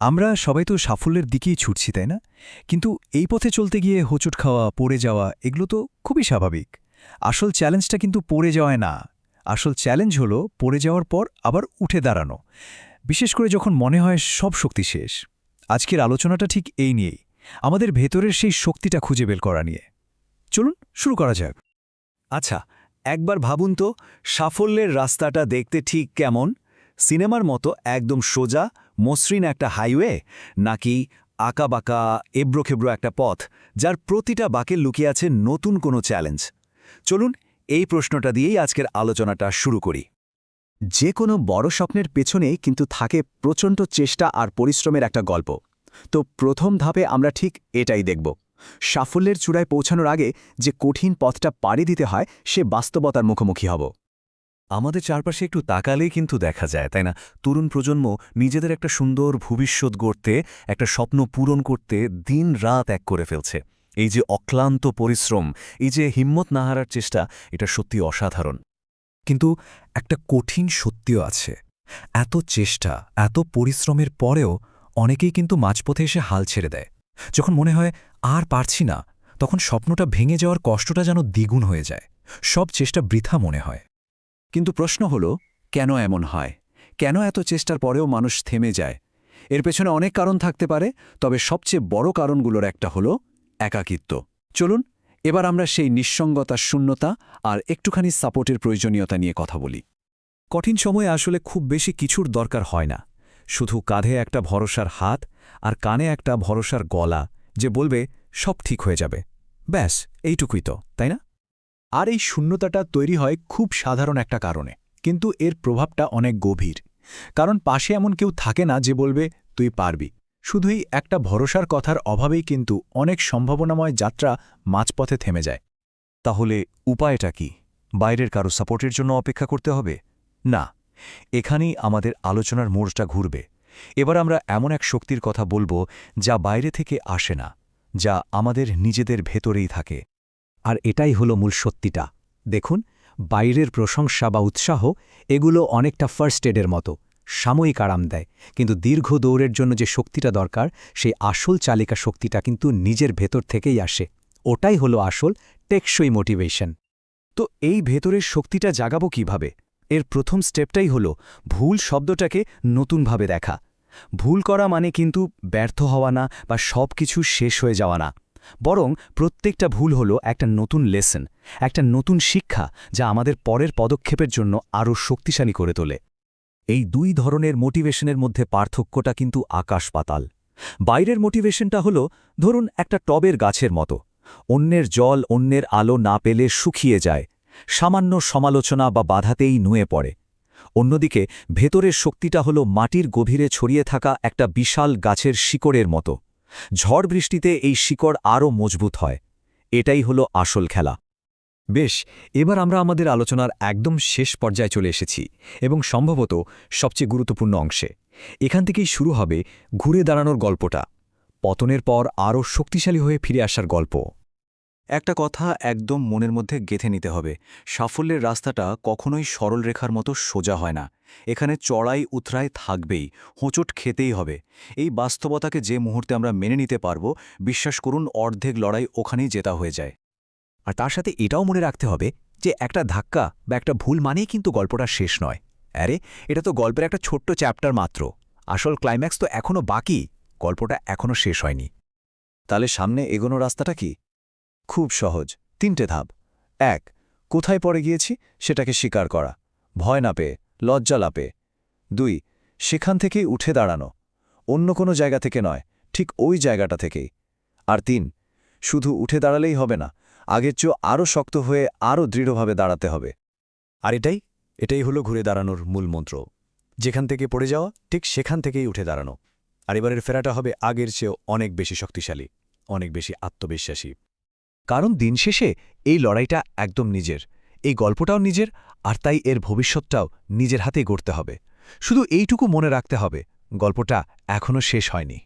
আমরা সবাই তো সাফল্যের দিকেই ছুটছি, তাই না? কিন্তু এই পথে চলতে গিয়ে হোঁচট খাওয়া, পড়ে যাওয়া, এগুলো তো খুবই স্বাভাবিক। আসল চ্যালেঞ্জটা কিন্তু পড়ে যাওয়ায় না। আসল চ্যালেঞ্জ হলো পড়ে যাওয়ার পর আবার উঠে দাঁড়ানো। বিশেষ করে যখন মনে হয় সব শক্তি শেষ। আজকের আলোচনাটা ঠিক এই নিয়েই। আমাদের ভেতরের সেই শক্তিটা খুঁজে বের করা নিয়ে। চলুন, শুরু করা যাক। আচ্ছা একবার ভাবুন তো, সাফল্যের রাস্তাটা দেখতে ঠিক কেমন? সিনেমার মতো একদম সোজা মসৃণ একটা হাইওয়ে নাকি আঁকাবাঁকা, এবড়োখেবড়ো একটা পথ যার প্রতিটা বাঁকে লুকিয়ে আছে নতুন কোনো চ্যালেঞ্জ। চলুন এই প্রশ্নটা দিয়েই আজকের আলোচনাটা শুরু করি। যে কোনো বড় স্বপ্নের পেছনেই কিন্তু থাকে প্রচণ্ড চেষ্টা আর পরিশ্রমের একটা গল্প। তো প্রথম ধাপে আমরা ঠিক এটাই দেখব। সাফল্যের চূড়ায় পৌঁছানোর আগে যে কঠিন পথটা পাড়ি দিতে হয়, সে বাস্তবতার মুখোমুখি হব। আমাদের চারপাশে একটু তাকালেই কিন্তু দেখা যায়, তাই না? তরুণ প্রজন্ম নিজেদের একটা সুন্দর ভবিষ্যৎ গড়তে, একটা স্বপ্ন পূরণ করতে দিন রাত এক করে ফেলছে। এই যে অক্লান্ত পরিশ্রম, এই যে হিম্মত না হারার চেষ্টা, এটা সত্যি অসাধারণ। কিন্তু একটা কঠিন সত্যিও আছে। এত চেষ্টা, এত পরিশ্রমের পরেও অনেকেই কিন্তু মাঝপথে এসে হাল ছেড়ে দেয়। যখন মনে হয় আর পারছি না, তখন স্বপ্নটা ভেঙে যাওয়ার কষ্টটা যেন দ্বিগুণ হয়ে যায়। সব চেষ্টা বৃথা মনে হয়। কিন্তু প্রশ্ন হল, কেন এমন হয়? কেন এত চেষ্টার পরেও মানুষ থেমে যায়? এর পেছনে অনেক কারণ থাকতে পারে, তবে সবচেয়ে বড় কারণগুলোর একটা হল একাকিত্ব। চলুন, এবার আমরা সেই নিঃসঙ্গতার শূন্যতা আর একটুখানি সাপোর্টের প্রয়োজনীয়তা নিয়ে কথা বলি। কঠিন সময়ে আসলে খুব বেশি কিছুর দরকার হয় না। শুধু কাঁধে একটা ভরসার হাত আর কানে একটা ভরসার গলা যে বলবে, সব ঠিক হয়ে যাবে। ব্যাস, এইটুকুই তো, তাই না? আর এই শূন্যতাটা তৈরি হয় খুব সাধারণ একটা কারণে। কিন্তু এর প্রভাবটা অনেক গভীর। কারণ পাশে এমন কেউ থাকে না যে বলবে, তুই পারবি। শুধুই একটা ভরসার কথার অভাবেই কিন্তু অনেক সম্ভাবনাময় যাত্রা মাঝপথে থেমে যায়। তাহলে উপায়টা কি? বাইরের কারও সাপোর্টের জন্য অপেক্ষা করতে হবে? না। এখানেই আমাদের আলোচনার মোড়টা ঘুরবে। এবার আমরা এমন এক শক্তির কথা বলব যা বাইরে থেকে আসে না, যা আমাদের নিজেদের ভেতরেই থাকে। আর এটাই হলো মূল সত্যিটা। দেখুন, বাইরের প্রশংসা বা উৎসাহ, এগুলো অনেকটা ফার্স্ট এডের মতো, সাময়িক আরাম দেয়। কিন্তু দীর্ঘ দৌড়ের জন্য যে শক্তিটা দরকার, সেই আসল চালিকা শক্তিটা কিন্তু নিজের ভেতর থেকেই আসে। ওটাই হলো আসল টেকসই মোটিভেশন তো এই ভেতরের শক্তিটা জাগাবো কীভাবে? এর প্রথম স্টেপটাই হলো ভুল শব্দটাকে নতুনভাবে দেখা। ভুল করা মানে কিন্তু ব্যর্থ হওয়া না বা সব কিছু শেষ হয়ে যাওয়া না। বরং প্রত্যেকটা ভুল হলো একটা নতুন লেসন, একটা নতুন শিক্ষা যা আমাদের পরের পদক্ষেপের জন্য আরও শক্তিশালী করে তোলে। এই দুই ধরনের মোটিভেশনের মধ্যে পার্থক্যটা কিন্তু আকাশ পাতাল। বাইরের মোটিভেশনটা হলো, ধরুন একটা টবের গাছের মতো, অন্যের জল অন্যের আলো না পেলে শুকিয়ে যায়, সামান্য সমালোচনা বা বাধাতেই নুয়ে পড়ে। অন্যদিকে, ভেতরের শক্তিটা হলো মাটির গভীরে ছড়িয়ে থাকা একটা বিশাল গাছের শিকড়ের মতো। ঝড় বৃষ্টিতে এই শিকড় আরও মজবুত হয়। এটাই হলো আসল খেলা। বেশ, এবার আমরা আমাদের আলোচনার একদম শেষ পর্যায়ে চলে এসেছি এবং সম্ভবত সবচেয়ে গুরুত্বপূর্ণ অংশে। এখান থেকেই শুরু হবে ঘুরে দাঁড়ানোর গল্পটা। পতনের পর আরও শক্তিশালী হয়ে ফিরে আসার গল্প। একটা কথা একদম মনের মধ্যে গেথে নিতে হবে। সাফল্যের রাস্তাটা কখনোই সরল রেখার মতো সোজা হয় না। এখানে চড়াই উথরাই থাকবেই, হোঁচট খেতেই হবে। এই বাস্তবতাকে যে মুহূর্তে আমরা মেনে নিতে পারব, বিশ্বাস করুন, অর্ধেক লড়াই ওখানেই জেতা হয়ে যায়। আর তার সাথে এটাও মনে রাখতে হবে যে একটা ধাক্কা বা একটা ভুল মানেই কিন্তু গল্পটা শেষ নয়। আরে, এটা তো গল্পের একটা ছোট্ট চ্যাপ্টার মাত্র। আসল ক্লাইম্যাক্স তো এখনও বাকি, গল্পটা এখনও শেষ হয়নি। তাহলে সামনে এগোনো রাস্তাটা কি? খুব সহজ। তিনটে ধাপ। এক, কোথায় পড়ে গিয়েছি সেটাকে স্বীকার করা। ভয় না পেয়ে, লজ্জা পেয়ে। দুই, সেখান থেকেই উঠে দাঁড়ানো। অন্য কোনো জায়গা থেকে নয়, ঠিক ওই জায়গাটা থেকেই। আর তিন, শুধু উঠে দাঁড়ালেই হবে না, আগের চেয়েও আরও শক্ত হয়ে আরও দৃঢ়ভাবে দাঁড়াতে হবে। আর এটাই এটাই হলো ঘুরে দাঁড়ানোর মূল মন্ত্র। যেখান থেকে পড়ে যাওয়া, ঠিক সেখান থেকেই উঠে দাঁড়ানো। আর এবারের ফেরাটা হবে আগের চেয়েও অনেক বেশি শক্তিশালী, অনেক বেশি আত্মবিশ্বাসী। কারণ দিন শেষে এই লড়াইটা একদম নিজের। এই গল্পটাও নিজের, আর তাই এর ভবিষ্যৎটাও নিজের হাতেই গড়তে হবে। শুধু এইটুকু মনে রাখতে হবে, গল্পটা এখনও শেষ হয়নি।